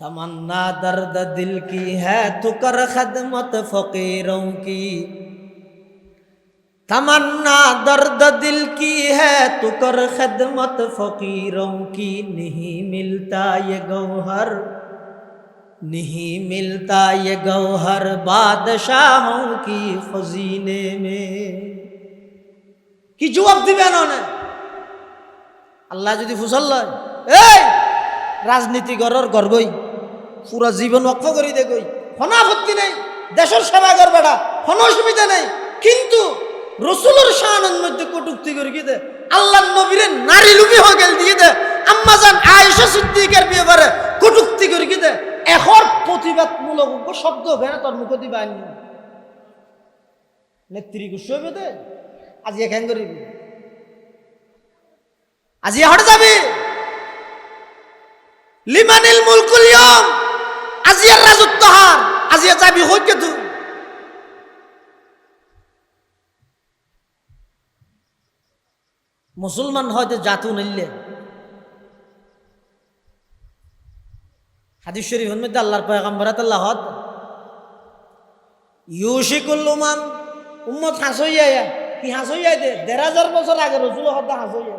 تمنا درد دل کی ہے تو کر خدمت فقیروں کی تمنا درد دل کی ہے تو کر خدمت فقیروں کی نہیں ملتا یہ گوہر نہیں ملتا یہ گوہر بادشاہوں کی خزینے میں কি জবাব দিবে না আল্লাহ যদি ফুসল রাজনীতি গড়র গর্বই পুরা জীবন অক্ষ করি দে গই কোনো আপত্তি নেই, দেশের সেবা কর বেটা কোনো অসুবিধা নেই। কিন্তু রসুলের শাহানের মধ্যে কটুক্তি করে দে? আল্লাহ নবীরে নারী লুবি হয়ে গেল দিয়ে দে। আম্মাজান আয়েশা সিদ্দিকের ব্যাপারে কটুক্তি করে কি দে? এখন প্রতিবাদমূলক শব্দ হবে না, তোর মুখ দিবা আনি নেত্রী গুস্ব হবে দে? আজি এখান করিবি। আজি হটে যাবি। লিমানিল মুলকুল ইয়ম আজি আর রাজত্ব হার আজি আর যাবি হইকে তুই মুসলমান হয়তো জাতু নিলে হাদিস শরীফের মধ্যে আল্লাহর পয়গম্বরাত আল্লাহ হদ ইউশিকুল উমাম, উম্মত হাসইয়া কি হাসইয়া দে? দেড় হাজার বছর আগে রসুল হদ্দা হাসইয়া